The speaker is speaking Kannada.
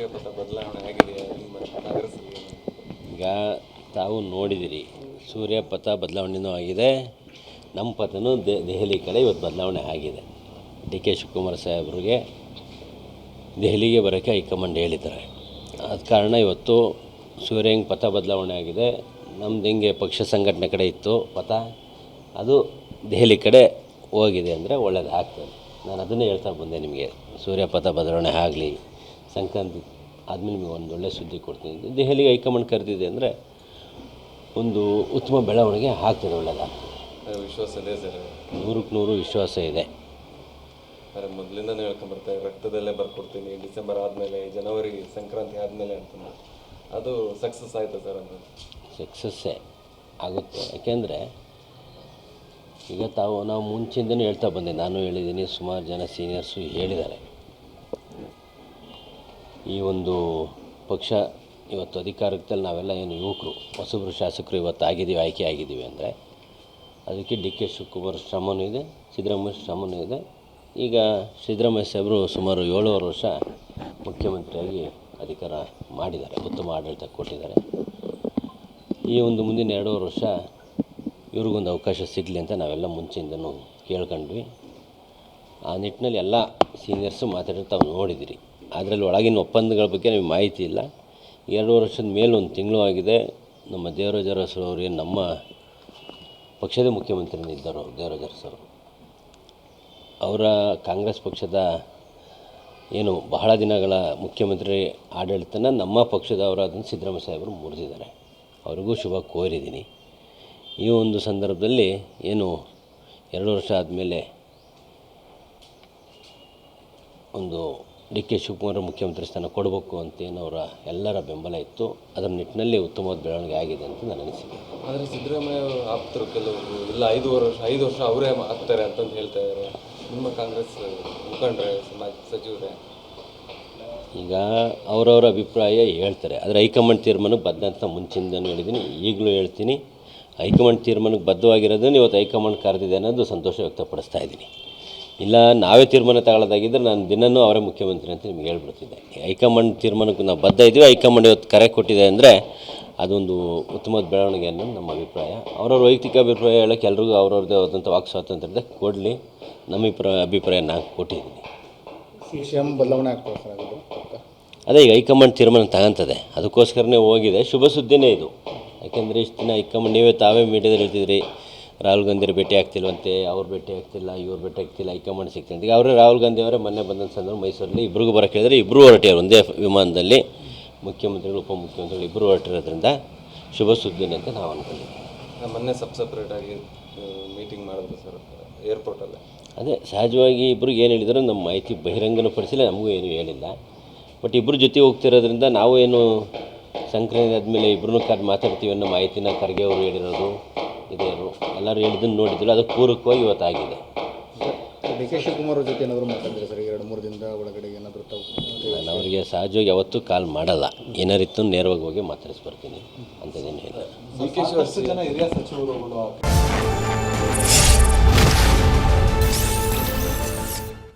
ಸೂರ್ಯಪಥ ಬದಲಾವಣೆ ಆಗಿದೆ ಈಗ ತಾವು ನೋಡಿದಿರಿ ಸೂರ್ಯ ಪಥ ಬದಲಾವಣೆಯೂ ಆಗಿದೆ, ನಮ್ಮ ಪಥನೂ ದೆಹಲಿ ಕಡೆ ಇವತ್ತು ಬದಲಾವಣೆ ಆಗಿದೆ. ಡಿ ಕೆ ಶಿವಕುಮಾರ್ ಸಾಹೇಬ್ರಿಗೆ ದೆಹಲಿಗೆ ಬರೋಕ್ಕೆ ಹೈಕಮಾಂಡ್ ಹೇಳಿದ್ದಾರೆ. ಆದ ಕಾರಣ ಇವತ್ತು ಸೂರ್ಯ ಹೆಂಗೆ ಪಥ ಬದಲಾವಣೆ ಆಗಿದೆ, ನಮ್ದು ಹೆಂಗೆ ಪಕ್ಷ ಸಂಘಟನೆ ಕಡೆ ಇತ್ತು ಪಥ, ಅದು ದೆಹಲಿ ಕಡೆ ಹೋಗಿದೆ ಅಂದರೆ ಒಳ್ಳೇದಾಗ್ತದೆ. ನಾನು ಅದನ್ನೇ ಹೇಳ್ತಾ ಬಂದೆ ನಿಮಗೆ ಸೂರ್ಯ ಪಥ ಬದಲಾವಣೆ ಆಗಲಿ. ಸಂಕ್ರಾಂತಿ ಆದಮೇಲೆ ನಿಮಗೆ ಒಂದು ಒಳ್ಳೆಯ ಸುದ್ದಿ ಕೊಡ್ತೀನಿ. ದೆಹಲಿಗೆ ಹೈಕಮಾಂಡ್ ಕರೆದಿದೆ ಅಂದರೆ ಒಂದು ಉತ್ತಮ ಬೆಳವಣಿಗೆ ಆಗ್ತದೆ ಒಳ್ಳೆಯದಾಗ್ತದೆ ಆ, ವಿಶ್ವಾಸ ಇದೆ ಸರ್ ನೂರಕ್ಕೆ ನೂರು ವಿಶ್ವಾಸ ಇದೆ. ಅರೆ ಮೊದಲಿಂದನೇ ಹೇಳ್ಕೊಂಬರ್ತಾರೆ ರಕ್ತದಲ್ಲೇ ಬರ್ಕೊಡ್ತೀನಿ ಡಿಸೆಂಬರ್ ಆದಮೇಲೆ ಜನವರಿ ಸಂಕ್ರಾಂತಿ ಆದಮೇಲೆ ಅಂತಂದು ಅದು ಸಕ್ಸಸ್ ಆಯಿತು ಸರ್ ಅದು ಸಕ್ಸಸ್ಸೇ ಆಗುತ್ತೆ. ಯಾಕೆಂದರೆ ಈಗ ತಾವು ನಾವು ಮುಂಚೆಯಿಂದನೂ ಹೇಳ್ತಾ ಬಂದೆ ನಾನು ಹೇಳಿದ್ದೀನಿ ಸುಮಾರು ಜನ ಸೀನಿಯರ್ಸು ಹೇಳಿದ್ದಾರೆ. ಈ ಒಂದು ಪಕ್ಷ ಇವತ್ತು ಅಧಿಕಾರದಲ್ಲಿ ನಾವೆಲ್ಲ ಏನು ಯುವಕರು ಹೊಸಬ್ರು ಶಾಸಕರು ಇವತ್ತು ಆಗಿದ್ದೀವಿ, ಆಯ್ಕೆ ಆಗಿದ್ದೀವಿ ಅಂದರೆ ಅದಕ್ಕೆ ಡಿ ಕೆ ಶಿವಕುಮಾರ್ ಶ್ರಮನೂ ಇದೆ, ಸಿದ್ದರಾಮಯ್ಯ ಶ್ರಮನೂ ಇದೆ. ಈಗ ಸಿದ್ದರಾಮಯ್ಯ ಸಾಹೇಬರು ಸುಮಾರು ಏಳುವರೆ ವರ್ಷ ಮುಖ್ಯಮಂತ್ರಿಯಾಗಿ ಅಧಿಕಾರ ಮಾಡಿದ್ದಾರೆ, ಉತ್ತಮ ಆಡಳಿತ ಕೊಟ್ಟಿದ್ದಾರೆ. ಈ ಒಂದು ಮುಂದಿನ ಎರಡೂವರೆ ವರ್ಷ ಇವ್ರಿಗೊಂದು ಅವಕಾಶ ಸಿಗಲಿ ಅಂತ ನಾವೆಲ್ಲ ಮುಂಚೆಯಿಂದನೂ ಕೇಳ್ಕೊಂಡ್ವಿ. ಆ ನಿಟ್ಟಿನಲ್ಲಿ ಎಲ್ಲ ಸೀನಿಯರ್ಸು ಮಾತಾಡಿ ತಾವು ನೋಡಿದಿರಿ. ಅದರಲ್ಲಿ ಒಳಗಿನ ಒಪ್ಪಂದಗಳ ಬಗ್ಗೆ ನಿಮಗೆ ಮಾಹಿತಿ ಇಲ್ಲ. ಎರಡು ವರ್ಷದ ಮೇಲೆ ಒಂದು ತಿಂಗಳು ಆಗಿದೆ. ನಮ್ಮ ದೇವರಾಜ ಸರ್ ಅವರು ನಮ್ಮ ಪಕ್ಷದ ಮುಖ್ಯಮಂತ್ರಿನೇ ಇದ್ದರು ದೇವರಾಜ ಸರ್ ಅವರ ಕಾಂಗ್ರೆಸ್ ಪಕ್ಷದ ಏನು ಬಹಳ ದಿನಗಳ ಮುಖ್ಯಮಂತ್ರಿ ಆಡಳಿತನ ನಮ್ಮ ಪಕ್ಷದವರಾದ ಸಿದ್ದರಾಮಯ್ಯ ಸಾಹೇಬರು ಮುರಿದಿದ್ದಾರೆ. ಅವ್ರಿಗೂ ಶುಭ ಕೋರಿದ್ದೀನಿ. ಈ ಒಂದು ಸಂದರ್ಭದಲ್ಲಿ ಏನು ಎರಡು ವರ್ಷ ಆದಮೇಲೆ ಒಂದು ಡಿ ಕೆ ಶಿವಕುಮಾರ್ ಮುಖ್ಯಮಂತ್ರಿ ಸ್ಥಾನ ಕೊಡಬೇಕು ಅಂತೇನು ಅವರ ಎಲ್ಲರ ಬೆಂಬಲ ಇತ್ತು. ಅದರ ನಿಟ್ಟಿನಲ್ಲಿ ಉತ್ತಮವಾದ ಬೆಳವಣಿಗೆ ಆಗಿದೆ ಅಂತ ನನ್ನ ಅನಿಸಿಕೆ. ಆದರೆ ಸಿದ್ದರಾಮಯ್ಯ ಅವ್ರ ಆಪ್ತರು ಕೆಲವರು ಇಲ್ಲ ಐದು ವರ್ಷ ಐದು ವರ್ಷ ಅವರೇ ಆಗ್ತಾರೆ ಅಂತಂದು ಹೇಳ್ತಾ ಇದ್ದಾರೆ. ನಿಮ್ಮ ಕಾಂಗ್ರೆಸ್ ಮುಖಂಡರೇ ಸಮಾಜ ಸಚಿವರೇ? ಈಗ ಅವರವರ ಅಭಿಪ್ರಾಯ ಹೇಳ್ತಾರೆ. ಆದರೆ ಹೈಕಮಾಂಡ್ ತೀರ್ಮಾನಕ್ಕೆ ಬದ್ಧ ಅಂತ ಮುಂಚಿಂದನೂ ಹೇಳಿದ್ದೀನಿ ಈಗಲೂ ಹೇಳ್ತೀನಿ. ಹೈಕಮಾಂಡ್ ತೀರ್ಮಾನಕ್ಕೆ ಬದ್ಧವಾಗಿರೋದನ್ನು ಇವತ್ತು ಹೈಕಮಾಂಡ್ ಕರೆದಿದೆ ಅನ್ನೋದು ಸಂತೋಷ ವ್ಯಕ್ತಪಡಿಸ್ತಾ ಇದ್ದೀನಿ. ಇಲ್ಲ ನಾವೇ ತೀರ್ಮಾನ ತಗೊಳ್ಳೋದಾಗಿದ್ದರೆ ನಾನು ದಿನವೂ ಅವರೇ ಮುಖ್ಯಮಂತ್ರಿ ಅಂತ ನಿಮ್ಗೆ ಹೇಳ್ಬಿಡ್ತಿದ್ದೆ. ಹೈಕಮಾಂಡ್ ತೀರ್ಮಾನಕ್ಕೆ ನಾವು ಬದ್ಧ ಇದ್ದೀವಿ. ಹೈಕಮಾಂಡ್ ಇವತ್ತು ಕರೆ ಕೊಟ್ಟಿದೆ ಅಂದರೆ ಅದೊಂದು ಉತ್ತಮ ಬೆಳವಣಿಗೆ ಅನ್ನೋದು ನಮ್ಮ ಅಭಿಪ್ರಾಯ. ಅವ್ರವ್ರ ವೈಯಕ್ತಿಕ ಅಭಿಪ್ರಾಯ ಹೇಳೋಕ್ಕೆ ಎಲ್ರಿಗೂ ಅವ್ರವ್ರದ್ದೇ ಆದಂಥ ವಾಕ್ ಸ್ವಾತಂತ್ರ್ಯದ ಕೊಡಲಿ ನಮ್ಮ ಅಭಿಪ್ರಾಯ ಅಭಿಪ್ರಾಯ ನಾನು ಕೊಟ್ಟಿದ್ದೀನಿ. ಬದಲಾವಣೆ. ಅದೇ? ಈಗ ಹೈಕಮಾಂಡ್ ತೀರ್ಮಾನ ತಗೊಂತದೆ. ಅದಕ್ಕೋಸ್ಕರನೇ ಹೋಗಿದೆ. ಶುಭ ಸುದ್ದಿನೇ ಇದು. ಯಾಕೆಂದರೆ ಇಷ್ಟು ದಿನ ಹೈಕಮಾಂಡ್ ನೀವೇ ತಾವೇ ಮೀಡಿಯಾದಲ್ಲಿ ಹೇಳ್ತಿದ್ರಿ ರಾಹುಲ್ ಗಾಂಧಿಯವ್ರು ಭೇಟಿ ಆಗ್ತಿಲ್ವಂತೆ ಅವ್ರು ಭೇಟಿ ಆಗ್ತಿಲ್ಲ ಇವ್ರು ಭೇಟಿ ಆಗ್ತಿಲ್ಲ ಹೈಕಮಾಂಡ್ ಸಿಗ್ತಿಲ್ಲ. ಈಗ ಅವರೇ ರಾಹುಲ್ ಗಾಂಧಿ ಅವರೇ ಮೊನ್ನೆ ಬಂದಂಥ ಸಂದರ್ಭ ಮೈಸೂರಲ್ಲಿ ಇಬ್ಬರಿಗೂ ಬರೋಕ್ಕೆ ಹೇಳಿದ್ರೆ ಇಬ್ಬರು ಹೊರಟಿದ್ದಾರೆ ಒಂದೇ ವಿಮಾನದಲ್ಲಿ ಮುಖ್ಯಮಂತ್ರಿಗಳು ಉಪಮುಖ್ಯಮಂತ್ರಿಗಳು ಇಬ್ಬರು ಹೊರಟಿರೋದ್ರಿಂದ ಶುಭ ಸುದ್ದಿನ ಅಂತ ನಾವು ಅಂದ್ಕೊಂಡಿದ್ದೀವಿ ನಾವು ಮೊನ್ನೆ ಸಬ್ ಸಪ್ರೇಟಾಗಿ ಮೀಟಿಂಗ್ ಮಾಡಿದ್ರು ಸರ್ ಏರ್ಪೋರ್ಟಲ್ಲಿ ಅದೇ ಸಹಜವಾಗಿ ಇಬ್ಬರಿಗೆ ಏನು ಹೇಳಿದ್ರು ನಮ್ಮ ಮಾಹಿತಿ ಬಹಿರಂಗನೂ ಪಡಿಸಿಲ್ಲ ನಮಗೂ ಏನು ಹೇಳಿಲ್ಲ. ಬಟ್ ಇಬ್ಬರು ಜೊತೆ ಹೋಗ್ತಿರೋದ್ರಿಂದ ನಾವು ಏನು ಸಂಕ್ರಾಂತಿ ಆದಮೇಲೆ ಇಬ್ಬರೂ ಕರ್ ಮಾತಾಡ್ತೀವಿ ಅನ್ನೋ ಮಾಹಿತಿನ ಖರ್ಗೆ ಅವರು ಹೇಳಿರೋದು. ಇದೇರು ಎಲ್ಲರೂ ಹೇಳಿದ್ದನ್ನು ನೋಡಿದ್ರು ಅದಕ್ಕೆ ಪೂರಕವಾಗಿ ಇವತ್ತಾಗಿದೆ. ಡಿ ಕೆ ಶಿವಕುಮಾರ್ ಅವ್ರ ಜೊತೆ ಏನಾದರೂ ಮಾತಾಡಿದ್ರೆ ಸರ್ ಎರಡು ಮೂರು ದಿನದ ಒಳಗಡೆ ಏನಾದರೂ ತಾವು ನಾನು ಅವರಿಗೆ ಸಹಜವಾಗಿ ಯಾವತ್ತೂ ಕಾಲ್ ಮಾಡಲ್ಲ. ಏನಾರಿತ್ತು ನೇರವಾಗಿ ಹೋಗಿ ಮಾತಾಡಿಸ್ಬರ್ತೀನಿ ಅಂಥದ್ದೇನು ಹೇಳಿಲ್ಲ.